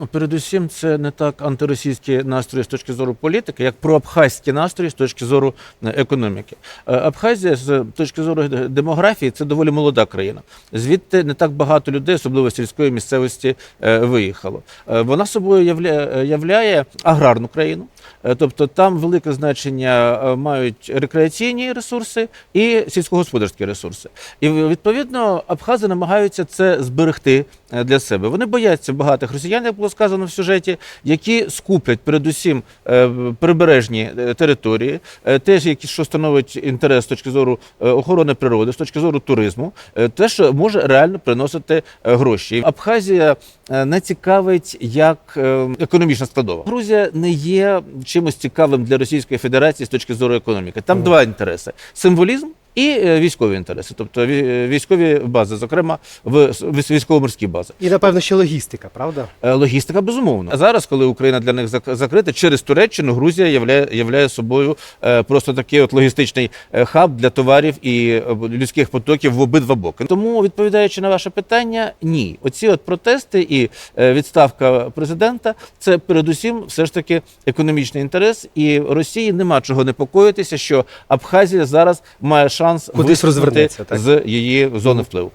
Ну, Передусім, це не так антиросійські настрої з точки зору політики, як проабхазькі настрої з точки зору е, економіки. Е, Абхазія з точки зору демографії це доволі молода країна. Звідти не так багато людей, особливо сільської місцевості, е, виїхало. Вона собою являє аграрну країну. Е, Тобто там велике значення е, мають рекреаційні ресурси і сільськогосподарські ресурси. І відповідно абхази намагаються це зберегти е, для себе. Вони бояться багатих росіян, як було сказано в сюжеті, які скуплять передусім прибережні території, теж які що становить інтерес з точки зору охорони природи, з точки зору туризму, те, що може реально приносити гроші. Абхазія не цікавить як е, економічна складова. Грузія не є чимось цікавим для Російської Федерації з точки зору економіки. Там два інтереси: символізм. І е, військові інтереси, тобто е, військові бази, зокрема військово-морські бази. І напевно ще логістика, правда? Е, Логістика безумовно. А зараз, коли Україна для них зак- закрита, через Туреччину Грузія являє, являє собою просто такий от логістичний хаб для товарів і людських потоків в обидва боки. Тому, відповідаючи на ваше питання, ні, оці от протести і відставка президента це передусім все ж таки економічний інтерес, і Росії нема чого непокоїтися, що Абхазія зараз має шанс Кудись виступити з її зони впливу.